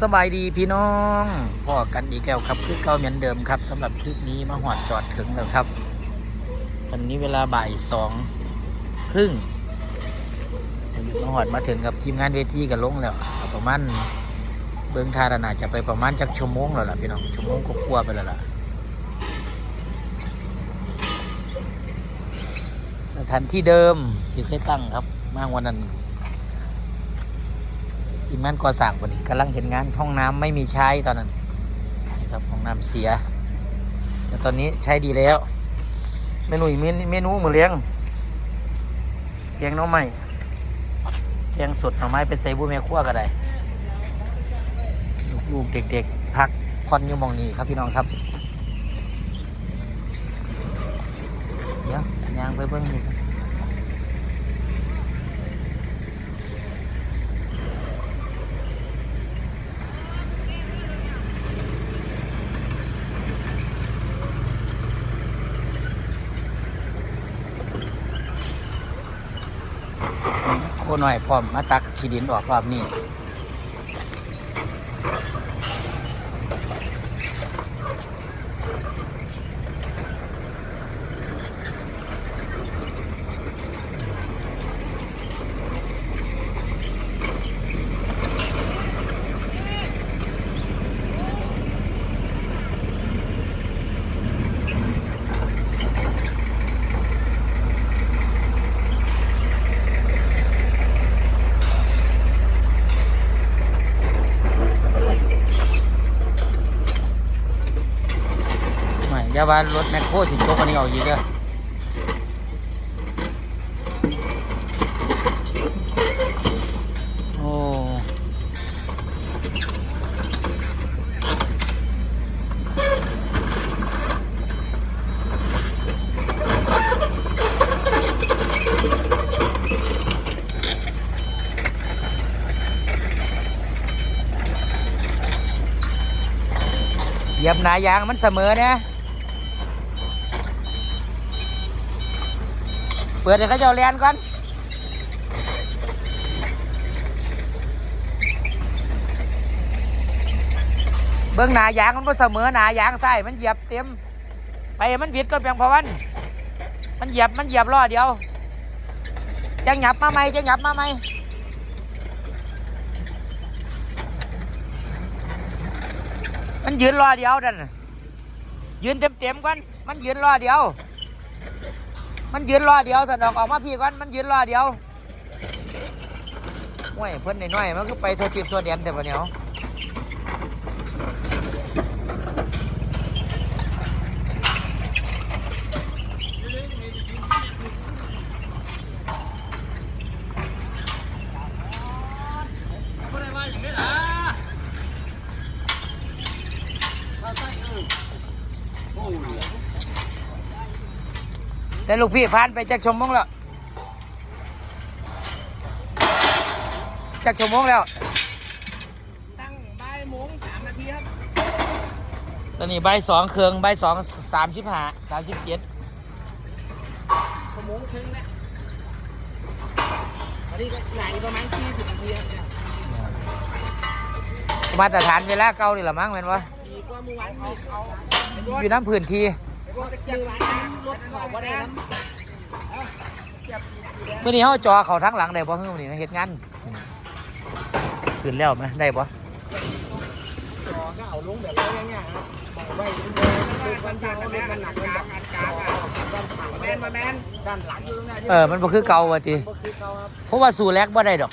สบายดีพี่น้องพอกันอีกแล้วครับคือเก่าเหมือนเดิมครับสำหรับคลิปนี้มาหอดจอดถึงแล้วครับวันนี้เวลาบ่ายสองครึ่งมาหอดมาถึงกับทีมงานเวทีกันลงแล้วประมาณเบื้องทาดนาจะไปประมาณจักชั่วโมงแล้วล่ะพี่น้องชั่วโมงก็กลัวไปแล้วล่ะสถานที่เดิมสิเคยตั้งครับมาวันนั้น ทีมงานก่อสร้างวันนี้กำลังเห็นงานห้องน้ำไม่มีใช้ตอนนั้นนะครับห้องน้ำเสีย แต่ตอนนี้ใช้ดีแล้ว เมนูอีกเมนเมนูมือเลี้ยงแกงน่อไม้แกงสดหน่อไม้ไปใส่บุ้แม่ครัวก็ได้ลูกๆเด็ก ๆ พักคอนอยู่มองนี้ครับพี่น้องครับ เดี๋ยวยางไปเบิ้งนี่ค รับโคหน่อยพร้อมมาตักขี้ดินออกรอบนี้ อย่าว่ารถแมคโครสิโจกอันนี้ออกอีกเด้อโอ้เหยียบหนายางมันเสมอเนี่ย เปิดให้เขาเจ้าเรียนก่อนเบื้องหนายางมันบ่เสมอหนายางใส่มันเหยียบเต็ม ไปมันผิดก็เพียงพราะวัน มันเหยียบมันเหยียบล้อเดียวจังหยับมาไหมจังหยับมาไหมมันยืนล้อเดียวดันยืนเต็มเต็มๆก่อนมันยืนล้อเดียว มันยืนรอเดียวสนอกออกมาพี่ก่อนมันยืนรอเดียวห่วยเพิ่นน้อยๆมันก็ไปทัวจีบทั่วเดนแต่ปะเนีย แต่ลูกพี่ผ่านไปจากชั่วโมงแล้วจากชั่วโมงแล้ว ตั้งบ่ายโมงสามนาทีครับตอนนี้ใบายสองเครื่องใบายสองสามสิบห้าสามสิบเจ็ดชั่วโมงครึ่งแล้วอันนี้ก็ไหลประมาณสี่สิบนาทีครับเนี่ยมาตรฐานเวลาเก่านี่ละมั้งแม่นวะดีกว่าเมื่อวานอีกเอา อยู่น้ำพื้นที่ รถเมื่อวานนั้นรถขอบว่าได้น้ำเมื่อนี้เขาจอเขาทั้งหลังได้บ่เฮ้ยมื่อนี้มาเฮ็ดงานขึ้นแล้วไหมได้บ่จอก็เอาลงแบบนี้ง่ายๆครับบอกไว้เลยดูวันทางรถมันหนักมันแบบด้านถังแมนมาแมนด้านหลังอยู่ตรงนั้นเออมันบ่คือเก่าว่ะติบ่คือเขาครับเพราะว่าสู่แลกบ่ได้ดอก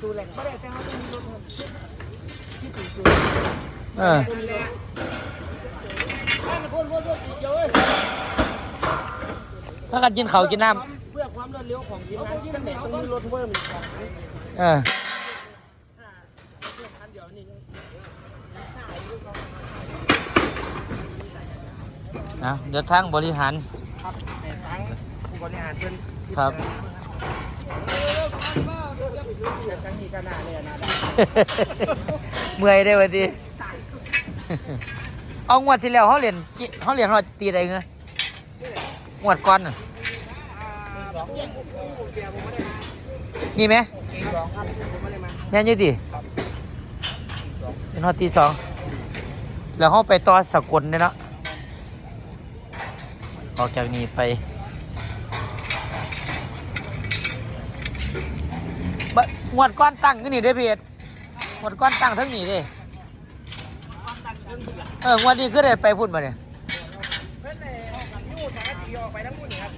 สูแหล่งไม่ได้แต่เขาต้องมีรถครับที่ถึงสูเออ ตัวนี้แหละบ้านคนรถรถติดเยอะเว้ยถ้ากันกินเขาวกินน้เพื่อความรวดเร็วของทีมงานตั้งแต่ตรงนี้รถเพิ่มอีกสองคันำเออคันเดียวนี่นะเดี๋ยวทางบริหาร ครับแต่ทั้งผู้บริหารเป็นครับแต่ทั้งนี้ก็น่าเลยนะ เมื่อยได้วันที เอางวดที่แล้วเขาเรียนเขาเรียนเขาตีอะไรเงี้ยงวดก่อนน่ะสองเสียผมไม่ได้มามีไหมสองครับผมไม่ได้มาแม่นอยี่ดิเป็นฮอดที่สองแล้วเขาไปต่อสกลเนี่ยนะออกจากนี้ไปบะงวดก้อนตั้งก็นี่เด้อพี่เอ็ดงวดก้อนตั้งทั้งนี้เด้ เอองวดนี้คือได้ไปพูดมาเนี่ยเพิ่นเลยยู่สารสีออกไปทั้งหมดนี่ครับ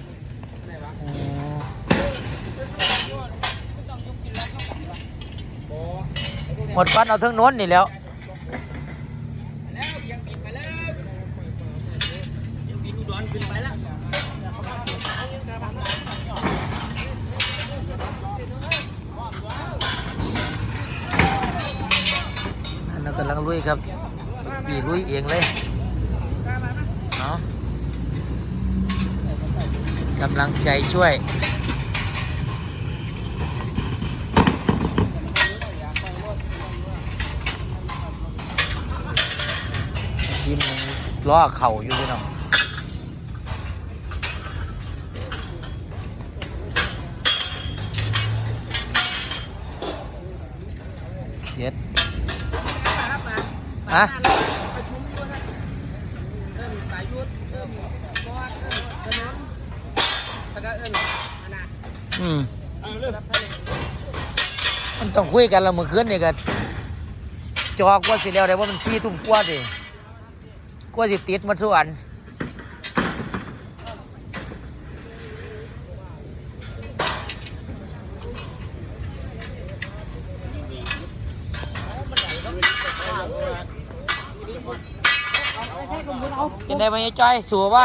หมดก้อนเอาเทั้งโน้นนี่แล้วแล้วยังบินไปแล้วยังบินอุดรขึ้นไปแล้วอันนั้นกำลังลุยครับ ปีลุยเองเลยเนาะกำลังใจช่วยทีมล้อเข่าอยู่พี่น้องเสียด ครับมา ฮะประชุมอยู่ครับเอิ้นสายยุทธเอิ้นบอสเอิ้นถนนแล้วก็เอิ้นอันน่ะอืมเอาเรื่องครับท่านมันต้องคุยกันแล้วเมื่อคืนนี่ก็จอกว่าสิแล้วได้ว่ามันซีทุ่มกว่าดิกว่าสิติดมาส่วน เป็นได้ไหมยายจ้อยสัวปะ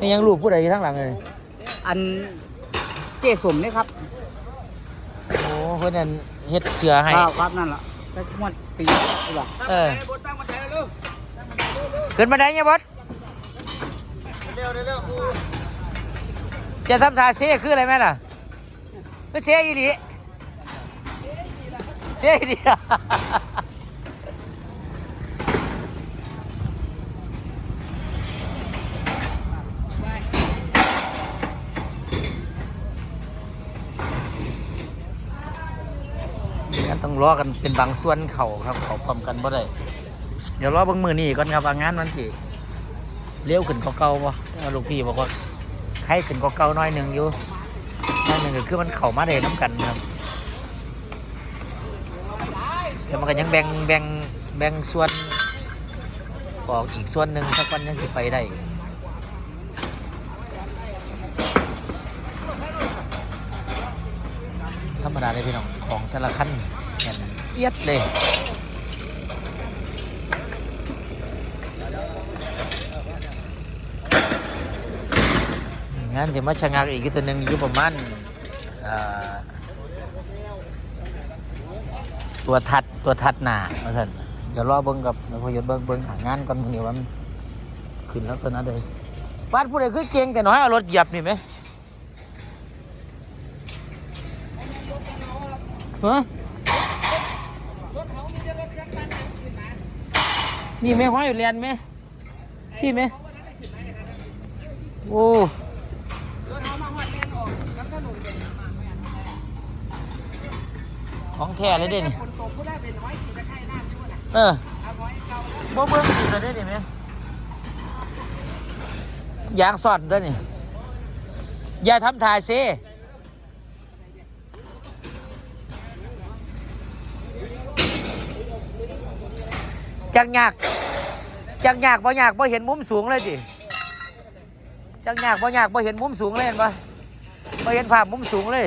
นี่ยังรูปผู้ใดอยู่ข้างหลังเลยอันเจ๊สมนี่ครับโอ้เพื่อนนั่นเฮ็ดเสือให้ ครับครับนั่นแหละแต่มวนปีนี่หรอเออตั้งมาใจเร็วขึ้นมาได้ยังบดเร็วเร็วกูจะทำท่าเซ่คืออะไรแม่ล่ะคือเซ่อีดีเซ่อีดี งั้นต้อง รอกันเป็นบางส่วนเขาครับ เขาพร้อมกันบ่ได้เดี๋ยวรอบางมือนี่ก่อนครับว่างานมันสิเลี้ยวขึ้นกว่าเก่าบ่ลูกพี่บอกว่าใครขึ้นกว่าเก่าน้อยหนึ่งอยู่น้อยหนึ่งก็คือมันเข้ามาได้น้ำกันครับแต่มันก็ยังแบ่งแบ่งแบ่งส่วนออกอีกส่วนหนึ่งสักวันยังสิไปได้ธรรมดาเลยพี่น้องของแต่ละขั้น เอียดเลยงั้นจะมาชะงักอีกตัวหนึ่งอยู่ประมาณตัวทัดตัวทัดหนามาสั่นเดี๋ยวรอเบิ้งกับเดี๋ยพยศเบิ้งเบิ้งหางานก่อนมื้อนี้ว่ามันขึ้นแล้วตัวนั้นเลยบ้านผู้ใดคือเก่งแต่น้อยเอารถเหยียบนี่ไหมฮะ รถเขามีแต่รถเครื่องปั้นขึ้นมา นี่ไหม่ห้อยอยู่เรียนไหมที่ไหมโอ้ของแท้เลยเด้นี่คนเป็นน้อยขี่ตะไคร่น้ำอยู่น่ะเออเอาไว้เก่าแล้วบ่เบิ้งสิเลยได้นี่ไหมยางสอดด้วยนี่ อย่าทำถ่ายเซ จักยากจักยากบ่ยากบ่เห็นมุมสูงเลยสิจักยากบ่ยากบ่เห็นมุมสูงเลยเห็นปะบ่เห็นภาพมุมสูงเลย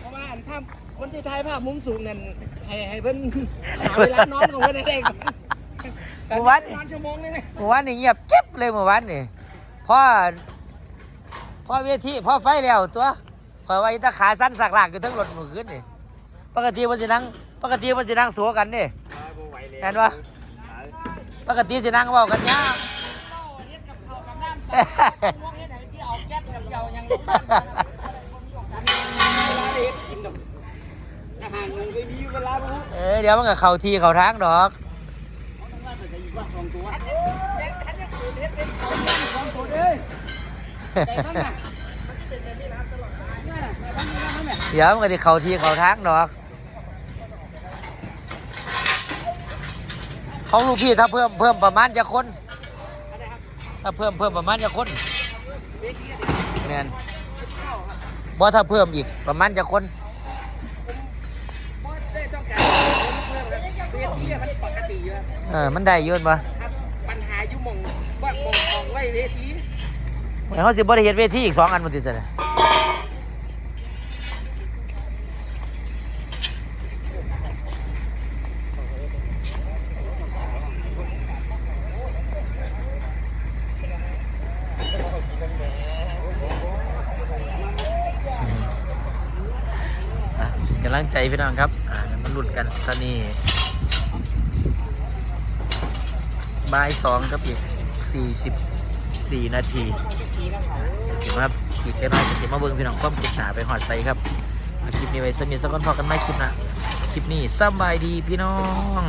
เพราะว่าอันภาพคนที่ถ่ายภาพมุมสูงนั่นให้ให้เพิ่นหาเวลานอนของเพิ่นได้ก่อนเมื่อวานนอนชั่วโมงนึงเนี่ยเมื่อวานนี่เงียบเก็บเลยเมื่อวานนี่พ่อพ่อเวทีพ่อไฟแล้วตัวคอยไว้ตาขาสั้นสักหลากอยู่ทั้งรถเมื่อคืนนี่ปกติมันจะนั่งปกติมันจะนั่งสัวกันนี่ เห็นปะปกติจะนั่งเว้ากันยาวเฮ็ดกับข้าวกับน้ำชั่วโมงเฮ็ดไหนที่เอาแก๊สกับเยายังลงบ้านเวลาเด็กกินดอกอาหารมันเคยมีเวลารู้เออเดี๋ยวมันก็เข้าทีเข้าทางดอกสองตัวเด็กขันจะขืนเฮ็ดเป็นสองตัวสองตัวเด้อแต่ท่านน่ะมันเป็นแบบนี้นะตลอดมาเนี่ยแต่ท่านนี่นะท่านเนี่ยเดี๋ยวมันก็จะเข้าที่เข้าทางดอก ของลูกพี่ถ้าเพิ่มเพิ่มประมาณจะคนถ้าเพิ่มเพิ่มประมาณจะคนแมนบ่ถ้าเพิ่มอีกประมาณจะคนได้ต้องการเพิ่มครับเวทีมันปกติอยู่ครับเออมันได้เยอะปะครับปัญหาอยู่หมองว่าหมองของไว้เวทีเขาสิบ่ได้เฮ็ดเวทีอีกสองอันมันสิซะเนี่ยอะ กำลังใจพี่น้องครับอ่ามันลุ้นกันตอนนี้บ่ายสองครับอีกสี่สิบสี่นาทีเดี๋ยวสิมาอีกแค่น้อยเดี๋ยวสิมาเบิ้งพี่น้องความคิดหนาไปหอดใสครับคลิปนี้ไว้สมีสักคนพอกันไหมคลิปนะคลิปนี้สบายดีพี่น้อง